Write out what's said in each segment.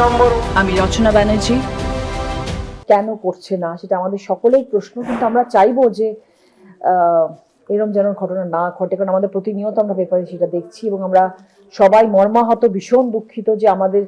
নম্বর। আমি রচনা ব্যানার্জি। কেন করছে না? সেটা আমাদের সকলেই প্রশ্ন কিন্তু আমরা চাইব যে এরম যেন ঘটনা না ঘটে কারণ আমাদের প্রতিনিয়ত আমরা পেপারে সেটা দেখছি এবং আমরা সবাই মর্মাহত ভীষণ দুঃখিত যে আমাদের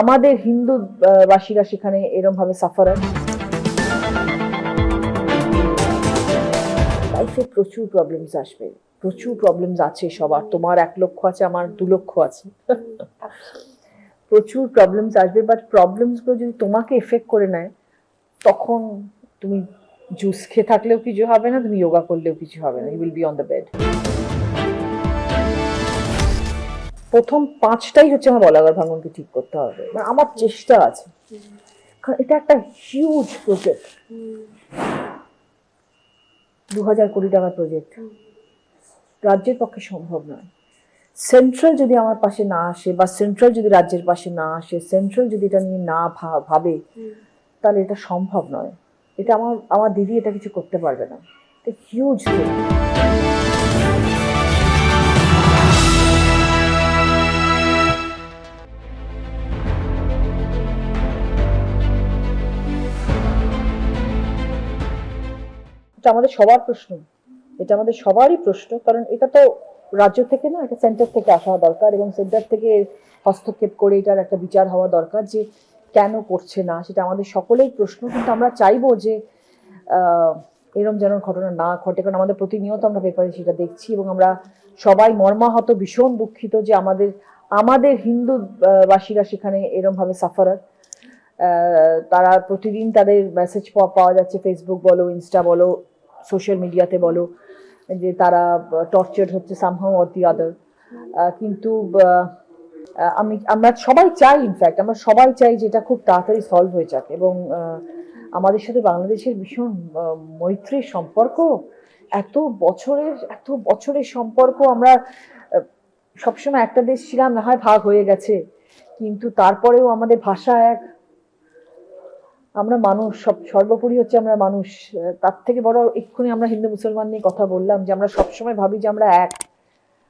আমাদের হিন্দু বাসীরা সেখানে এরম ভাবে সাফারার লাইফে প্রচুর প্রবলেমস আসবে প্রচুর প্রবলেমস আছে সবার। তোমার এক লক্ষ আছে আমার দু লক্ষ আছে। প্রচুর প্রবলেমস আসবে বাট প্রবলেমসগুলো যদি তোমাকে এফেক্ট করে নেয়, তখন তুমি জুস খেয়ে থাকলেও কিছু হবে না, তুমি যোগা করলেও কিছু হবে না you will be on the bed প্রথম পাঁচটাই হচ্ছে আমার বলাগার ভাঙনকে ঠিক করতে হবে। মানে আমার চেষ্টা আছে। কারণ এটা একটা হিউজ প্রজেক্ট দু হাজার কোটি টাকার প্রজেক্ট রাজ্যের পক্ষে সম্ভব নয়। সেন্ট্রাল যদি আমার পাশে না আসে বা সেন্ট্রাল যদি রাজ্যের পাশে না আসে সেন্ট্রাল যদি এটা নিয়ে না ভাবে তাহলে এটা সম্ভব নয়। এটা আমার আমার দিদি এটা কিছু করতে পারবে না। এটা হিউজ থিং এটা আমাদের সবার প্রশ্ন। এটা আমাদের সবারই প্রশ্ন কারণ এটা তো রাজ্য থেকে না, একটা সেন্টার থেকে আসা দরকার এবং সেন্টার থেকে হস্তক্ষেপ করে এটার একটা বিচার হওয়া দরকার যে কেন করছে না, সেটা আমাদের সকলেই প্রশ্ন। কিন্তু আমরা চাইব যে এরম যেন ঘটনা না ঘটে, কারণ আমাদের প্রতিনিয়ত আমরা পেপারে সেটা দেখছি এবং আমরা সবাই মর্মাহত, ভীষণ দুঃখিত যে আমাদের আমাদের হিন্দু বাসীরা সেখানে এরমভাবে সাফারার তারা প্রতিদিন তাদের মেসেজ পাওয়া যাচ্ছে ফেসবুক বলো ইনস্টা বলো সোশ্যাল মিডিয়াতে বলো। যে তারা টর্চার হচ্ছে সামহাও অর দি আদার কিন্তু আমি, আমরা সবাই চাই ইনফ্যাক্ট আমরা সবাই চাই যে এটা খুব তাড়াতাড়ি সলভ হয়ে যাক এবং আমাদের সাথে বাংলাদেশের ভীষণ মৈত্রীর সম্পর্ক, এত বছরের এত বছরের সম্পর্ক, আমরা সবসময় একটা দেশ ছিলাম, না হয় ভাগ হয়ে গেছে। কিন্তু তারপরেও আমাদের ভাষা এক আমরা মানুষ, সব, সর্বোপরি হচ্ছে আমরা মানুষ। তার থেকে বড় এক্ষুনি আমরা হিন্দু মুসলমান নিয়ে কথা বললাম যে আমরা সবসময় ভাবি যে আমরা এক।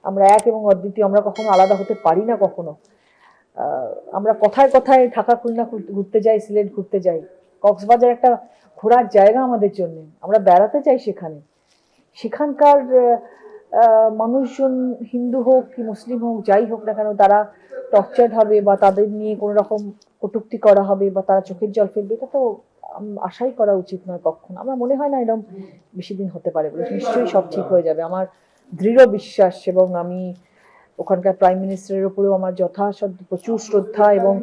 আমরা এক এবং অদ্বিতীয়, আমরা কখনো আলাদা হতে পারি না কখনো। আমরা কথায় কথায় ঢাকা খুলনা ঘুরতে যাই, সিলেট ঘুরতে যাই। কক্সবাজার একটা ঘোরার জায়গা আমাদের জন্য। আমরা বেড়াতে চাই সেখানে। সেখানকার মানুষজন হিন্দু হোক কি মুসলিম হোক, যাই হোক না কেন, তারা টর্চার্ড হবে বা তাদের নিয়ে কোনো রকম কটূক্তি করা হবে বা তারা চোখের জল ফেলবে, এটা তো আশাই করা উচিত নয় কখনো। আমার মনে হয় না এরকম বেশি দিন হতে পারে বলে। নিশ্চয়ই সব ঠিক হয়ে যাবে। আমার দৃঢ় বিশ্বাস এবং আমি ওখানকার প্রাইম মিনিস্টারের উপরেও আমার যথাসাধ্য প্রচুর শ্রদ্ধা এবং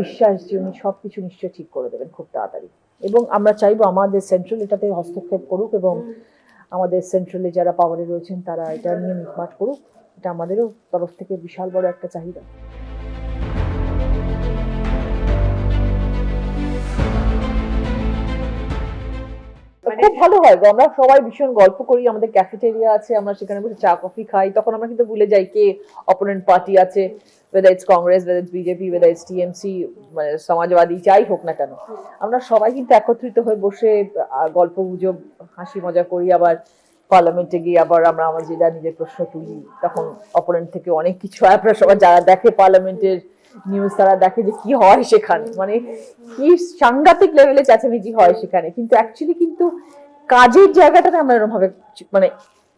বিশ্বাস যে উনি সব কিছু নিশ্চয়ই ঠিক করে দেবেন খুব তাড়াতাড়ি। এবং আমরা চাইব আমাদের সেন্ট্রাল এটাতে হস্তক্ষেপ করুক এবং আমাদের সেন্ট্রালে যারা পাওয়ারে রয়েছেন তারা এটা নিয়ে মিটমাট করুক। এটা আমাদেরও তরফ থেকে বিশাল বড় একটা চাহিদা। খুব ভালো হয় গো। আমরা সবাই ভীষণ গল্প করি, আমাদের ক্যাফেটেরিয়া আছে, আমরা সেখানে বসে চা কফি খাই, তখন আমরা কিন্তু ভুলে যাই কে অপোনেন্ট পার্টি আছে, whether it's Congress whether it's BJP whether it's TMC মানে সমাজবাদী, যাই হোক না কেন আমরা সবাই কিন্তু একত্রিত হয়ে বসে গল্প গুজব, হাসি মজা করি, আবার পার্লামেন্টে গিয়ে আবার আমরা আমার যেটা নিজের প্রশ্ন তুলি, তখন অপোনেন্ট থেকে অনেক কিছু আপনারা সবাই যারা দেখে পার্লামেন্টের নিউজ তারা দেখে যে কি হয় সেখানে। মানে কি সাংঘাতিক লেভেলে চেঁচামেচি হয় সেখানে। কিন্তু অ্যাকচুয়ালি কিন্তু কাজের জায়গাটাতে আমরা এরকম ভাবে মানে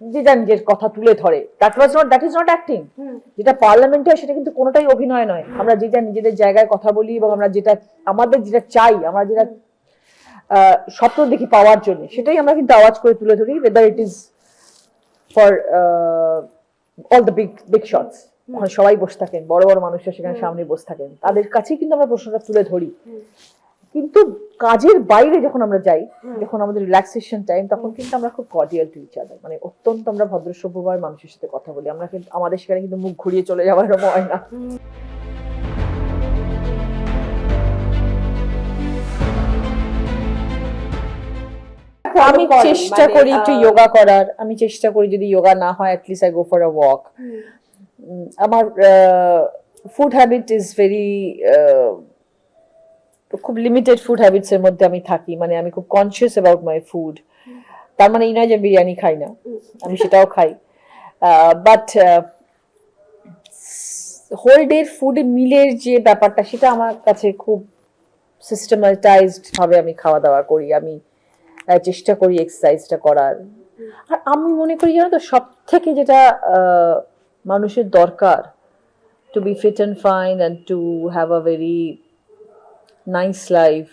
যেটা নিজের কথা তুলে ধরে। That was not that is not acting যেটা পার্লামেন্টে হয় সেটা কিন্তু কোনোটাই অভিনয় নয়। আমরা যেটা নিজেদের জায়গায় কথা বলি এবং আমরা যেটা আমাদের যেটা চাই আমরা যেটা স্বপ্ন দেখি পাওয়ার জন্য সেটাই আমরা কিন্তু আওয়াজ করে তুলে ধরি whether it is for all the big big shots ওখানে সবাই বসে থাকেন বড় বড় মানুষরা সেখানে সামনে বসে থাকেন। তাদের কাছেই কিন্তু আমরা প্রশ্নটা তুলে ধরি। কিন্তু কাজের বাইরে যখন আমরা যাই যখন আমাদের রিল্যাক্সেশন টাইম তখন কিন্তু আমরা খুব কর্ডিয়াল টু ইচ আদার মানে অত্যন্ত আমরা ভদ্র সভ্যভাবে মানুষের সাথে কথা বলি। আমরা কিন্তু আমাদের সেখানে কিন্তু মুখ ঘুরিয়ে চলে যাওয়ার হয় না। আমি চেষ্টা মানে, করি একটু যোগা করার। আমি চেষ্টা করি যদি যোগা না হয় at least I go for a walk আমার ফুড হ্যাবিট ইজ ভেরি খুব লিমিটেড ফুড হ্যাবিটস এর মধ্যে আমি থাকি। মানে আমি খুব কনসিয়াস অ্যাবাউট মাই ফুড তার মানে এই নয় যে বিরিয়ানি খাই না। আমি সেটাও খাই। বাট হোল ডে ফুড মিলের যে ব্যাপারটা, সেটা আমার কাছে খুব সিস্টেমাটাইজড ভাবে আমি খাওয়া দাওয়া করি। আমি চেষ্টা করি এক্সারসাইজটা করার। আর আমি মনে করি জানো তো সব থেকে যেটা মানুষের দরকার to be fit and fine and to have a very nice life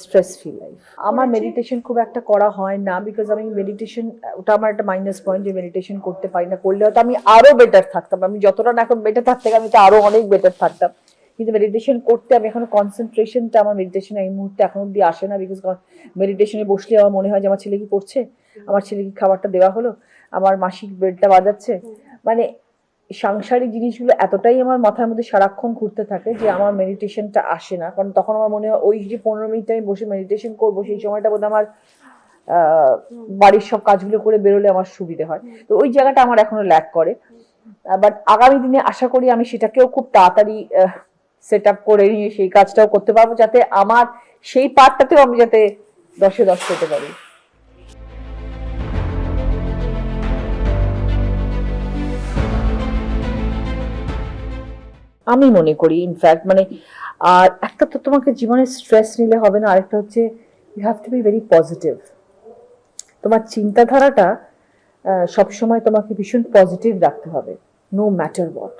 stress free life আমার মেডিটেশন খুব একটা করা হয় না বিকজ আমি মেডিটেশন ওটা আমার একটা মাইনাস পয়েন্ট যে মেডিটেশন করতে পারি না, করলে হয়তো আমি আরও বেটার থাকতাম। আমি যতটা না এখন বেটার থাকতে আমি তো আরও অনেক বেটার থাকতাম। কিন্তু মেডিটেশন করতে আমি এখনও কনসেন্ট্রেশনটা আমার মেডিটেশন এই মুহূর্তে এখন অব্দি আসে না বিকজ মেডিটেশনে বসলে আমার মনে হয় যে আমার ছেলে কি করছে আমার ছেলে কি খাবারটা দেওয়া হলো? আমার মাসিক বেডটা বাজাচ্ছে? মানে সাংসারিক জিনিসগুলো এতটাই আমার মাথার মধ্যে সারাক্ষণ ঘুরতে থাকে যে আমার মেডিটেশনটা আসে না। কারণ তখন আমার মনে হয় ওই যে পনেরো মিনিট আমি বসে মেডিটেশন করব, সেই সময়টা বোধ আমার বাড়ির সব কাজগুলো করে বেরোলে আমার সুবিধে হয়। তো ওই জায়গাটা আমার এখনও ল্যাক করে। বাট আগামী দিনে আশা করি আমি সেটাকেও খুব তাড়াতাড়ি সেট আপ করে নিয়ে সেই কাজটাও করতে পারব, যাতে আমার সেই পার্টটাতেও আমি যাতে দশে দশ পেতে পারি। আমি মনে করি ইনফ্যাক্ট মানে আর একটা তো তোমাকে জীবনে স্ট্রেস নিলে হবে না, আরেকটা হচ্ছে you have to be very positive তোমার চিন্তাধারাটা সবসময় তোমাকে ভীষণ পজিটিভ রাখতে হবে নো ম্যাটার হোয়াট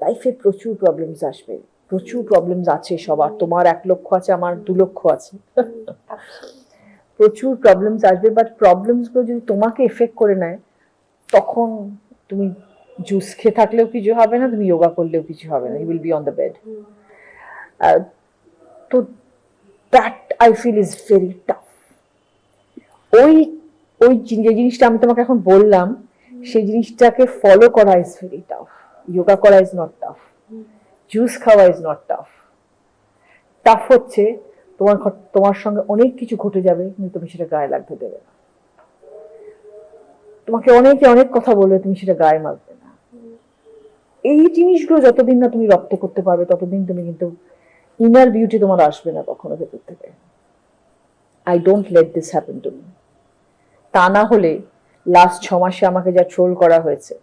লাইফে প্রচুর প্রবলেমস আসবে, প্রচুর প্রবলেমস আছে সবার, তোমার এক লক্ষ আছে, আমার দু লক্ষ আছে। প্রচুর প্রবলেমস আসবে বাট প্রবলেমসগুলো যদি তোমাকে এফেক্ট করে নেয়, তখন তুমি জুস খেয়ে থাকলেও কিছু হবে না, তুমি যোগা করলেও কিছু হবে না you will be on the bed তো that I feel is very tough ওই ওই যে জিনিসটা আমি তোমাকে এখন বললাম, সেই জিনিসটাকে ফলো করা ইজ ভেরি টাফ যোগা করা ইজ নট টাফ জুস খাওয়া ইজ নট টাফ টাফ হচ্ছে তোমার তোমার সঙ্গে অনেক কিছু ঘটে যাবে, কিন্তু তুমি সেটা গায়ে লাগতে দেবে না। তোমাকে অনেকে অনেক কথা বলবে, তুমি সেটা গায়ে মাখবে। না এই জিনিসগুলো যতদিন না তুমি রপ্ত করতে পারবে, ততদিন তুমি কিন্তু ইনার বিউটি তোমার আসবে না কখনো ভেতর থেকে। I don't let this happen to me তা না হলে লাস্ট ছ মাসে আমাকে যা ট্রোল করা হয়েছে,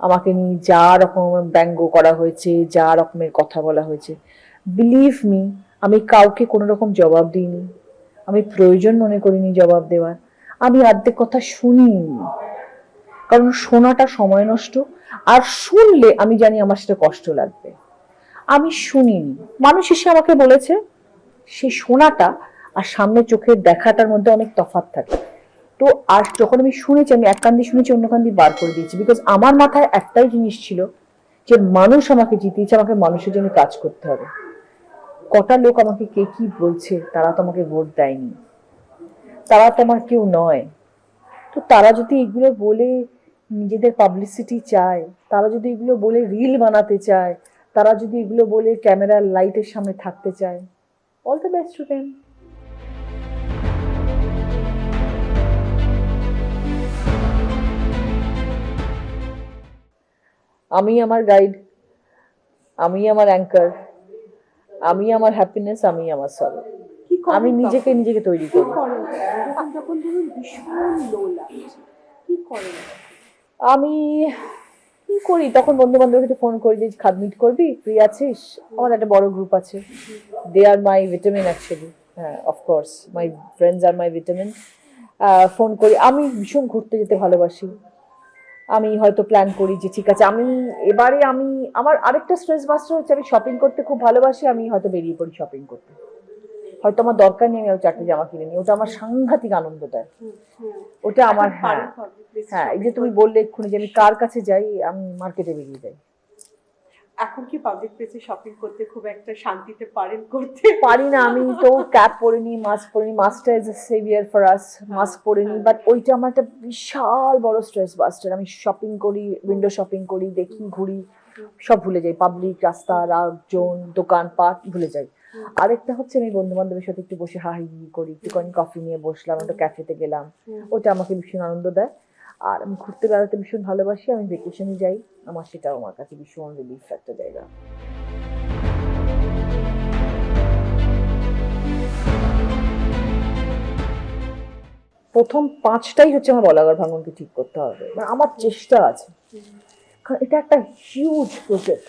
আমাকে নিয়ে যা রকম ব্যঙ্গ করা হয়েছে, যা রকমের কথা বলা হয়েছে বিলিভ মি আমি কাউকে কোনো রকম জবাব দিইনি। আমি প্রয়োজন মনে করিনি জবাব দেওয়ার। আমি অর্ধেক কথা শুনিনি কারণ শোনাটা সময় নষ্ট আর শুনলে আমি জানি আমার সেটা কষ্ট লাগবে। আমি শুনিনি। মানুষ এসে আমাকে বলেছে সেই শোনাটা আর সামনে চোখের দেখাটার মধ্যে অনেক তফাৎ থাকে। তো আর যখন আমি শুনেছি, আমি এক কান দিয়ে শুনেছি, অন্য কান দিয়ে বার করে দিয়েছি। বিকজ আমার মাথায় একটাই জিনিস ছিল যে মানুষ আমাকে জিতিয়েছে আমাকে মানুষের জন্য কাজ করতে হবে। কটা লোক আমাকে কে কি বলছে, তারা তো আমাকে ভোট দেয়নি। তারা তো আমার কেউ নয়। তো তারা যদি এগুলো বলে নিজেদের পাবলিসিটি চায় তারা যদি এগুলো বলে রিল বানাতে চায় তারা যদি এগুলো বলে ক্যামেরার লাইটের সামনে থাকতে চায়। All the best to them আমি আমার গাইড আমি আমার অ্যাঙ্কার আমি আমার হ্যাপিনেস আমি আমার করেন আমি নিজেকে নিজেকে তৈরি করি। যখন ধরুন ভীষণ লো লাগছে কি করেন আমি কি করি? তখন বন্ধু বান্ধবকে ফোন করি যে, খাদ মিট করবি? ফ্রি আছিস? আমার একটা বড় গ্রুপ আছে। They are my vitamin actually হ্যাঁ of course my friends R my vitamin phone করি। আমি ভীষণ ঘুরতে যেতে ভালোবাসি। আমি হয়তো প্ল্যান করি যে, ঠিক আছে, আমি এবারে আমি, আমার আরেকটা স্ট্রেস বাস্টার হচ্ছে আমি শপিং করতে খুব ভালোবাসি, আমি হয়তো বেরিয়ে পড়ি শপিং করতে। হয়তো আমার দরকার নেই আমি চারটে জামা কিনে নিই ওটা আমার সাংঘাতিক আনন্দ দেয়। ওটা আমার হ্যাঁ। হ্যাঁ এই যে তুমি বললে এক্ষুনি যে আমি কার কাছে যাই আমি মার্কেটে বেরিয়ে যাই। এখন কি পাবলিক প্লেসে শপিং করতে খুব একটা শান্তিতে পারেন করতে? পারি না আমি তো ক্যাপ পরিনি মাস্ক পরিনি মাস্কটা is a saviour for us mask পরিনি but ওইটা আমার একটা বিশাল বড় স্ট্রেস বাস্টার আমি শপিং করি উইন্ডো শপিং করি দেখি ঘুরি সব ভুলে যাই পাবলিক রাস্তা লোকজন দোকানপাট ভুলে যাই। আরেকটা হচ্ছে আমি বন্ধু বান্ধবের সাথে একটু বসে হাই হি করি একটুখানি কফি নিয়ে বসলাম একটা ক্যাফেতে গেলাম। ওটা আমাকে ভীষণ আনন্দ দেয়। আর আমি ঘুরতে বেড়াতে ভীষণ ভালোবাসি আমি ভেকেশনে যাই আমার সেটাও আমার কাছে ভীষণ রিলিফ একটা জায়গা। প্রথম পাঁচটাই হচ্ছে আমার বলাগড় ভাঙনকে ঠিক করতে হবে। মানে আমার চেষ্টা আছে। কারণ এটা একটা হিউজ প্রজেক্ট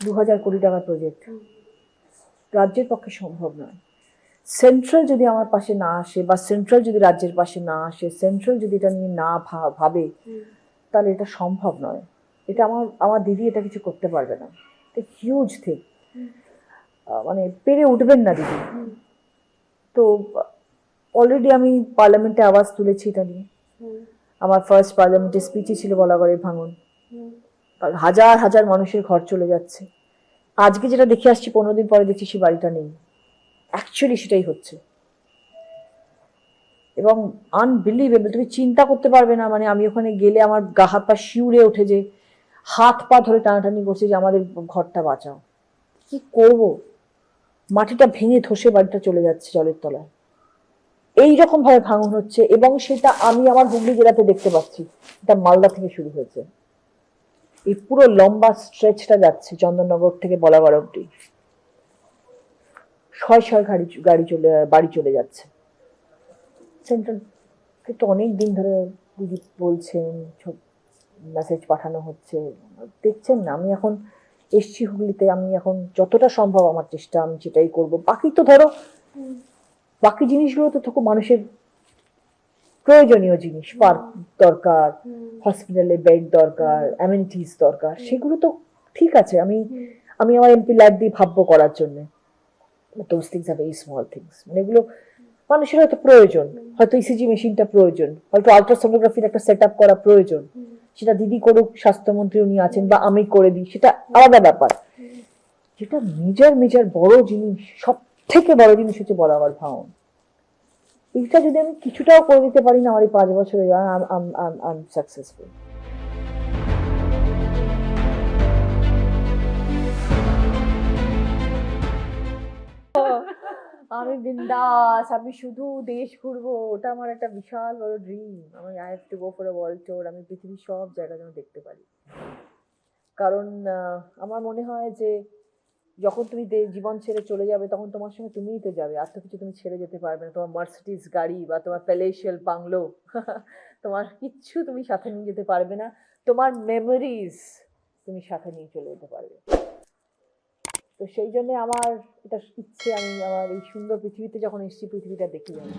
দু হাজার কোটি টাকার প্রজেক্ট রাজ্যের পক্ষে সম্ভব নয়। সেন্ট্রাল যদি আমার পাশে না আসে বা সেন্ট্রাল যদি রাজ্যের পাশে না আসে সেন্ট্রাল যদি এটা নিয়ে না ভাবে, তাহলে এটা সম্ভব নয়। এটা আমার আমার দিদি এটা কিছু করতে পারবে না। এটা হিউজ থিং মানে পেরে উঠবেন না দিদি। তো অলরেডি আমি পার্লামেন্টে আওয়াজ তুলেছি এটা নিয়ে। আমার ফার্স্ট পার্লামেন্টের স্পিচই ছিল বলাগড়ের ভাঙন। আর হাজার হাজার মানুষের ঘর চলে যাচ্ছে। আজকে যেটা দেখে আসছি, পনেরো দিন পরে দেখছি সে বাড়িটা নেই। অ্যাকচুয়ালি সেটাই হচ্ছে। এবং আনবিলিভেবল তুমি চিন্তা করতে পারবে না মানে আমি ওখানে গেলে আমার গা হাত পা শিউরে ওঠে যে, হাত পা ধরে টানাটানি করছে যে আমাদের ঘরটা বাঁচাও। কি করব? মাটিটা ভেঙে ধসে বাড়িটা চলে যাচ্ছে জলের তলায়। এই রকম ভাবে ভাঙন হচ্ছে এবং সেটা আমি আমার হুগলি জেলাতে দেখতে পাচ্ছি। এটা মালদা থেকে শুরু হয়েছে। এই পুরো লম্বা স্ট্রেচটা যাচ্ছে চন্দননগর থেকে বলাগড় অব্দি ছয় ছয় গাড়ি গাড়ি চলে বাড়ি চলে যাচ্ছে। সেন্ট্রাল তো অনেক দিন ধরে দিদি বলছেন সব মেসেজ পাঠানো হচ্ছে। দেখছেন না আমি এখন এসছি হুগলিতে আমি এখন যতটা সম্ভব আমার চেষ্টা আমি সেটাই করব। বাকি তো ধরো বাকি জিনিসগুলো তো থাকো মানুষের প্রয়োজনীয় জিনিস পার্ক দরকার হসপিটালে বেড দরকার অ্যামিনিটিস দরকার সেগুলো তো ঠিক আছে। আমি আমি আমার এমপি লাইফ দিয়ে ভাব্য করার জন্য। Those things are very small things মানে এগুলো মানুষের হয়তো প্রয়োজন। হয়তো ইসিজি মেশিনটা প্রয়োজন। হয়তো আলট্রাসোনোগ্রাফির একটা সেট আপ করা প্রয়োজন। সেটা দিদি করুক স্বাস্থ্যমন্ত্রী উনি আছেন বা আমি করে দিই সেটা আলাদা ব্যাপার। যেটা মেজর মেজর বড় জিনিস সব থেকে বড় জিনিস হচ্ছে বড় আমার ভাঙন এইটা যদি আমি কিছুটাও করে দিতে পারি, না আমার এই পাঁচ বছরে সাকসেসফুল আমি বিন্দাস, আমি শুধু দেশ ঘুরবো, ওটা আমার একটা বিশাল বড় ড্রিম আমি I have to go for world tour আমি পৃথিবীর সব জায়গা যেন দেখতে পারি। কারণ আমার মনে হয় যে যখন তুমি জীবন ছেড়ে চলে যাবে, তখন তোমার সঙ্গে তুমিই তো যাবে। আর তো কিছু তুমি ছেড়ে যেতে পারবে না। তোমার মার্সিডিস গাড়ি বা তোমার প্যালেশিয়াল বাংলো তোমার কিচ্ছু তুমি সাথে নিয়ে যেতে পারবে না। তোমার মেমোরিজ তুমি সাথে নিয়ে চলে যেতে পারবে। তো সেই জন্যে আমার এটা ইচ্ছে, আমি আমার এই সুন্দর পৃথিবীতে যখন এসছি, পৃথিবীটা দেখি আমি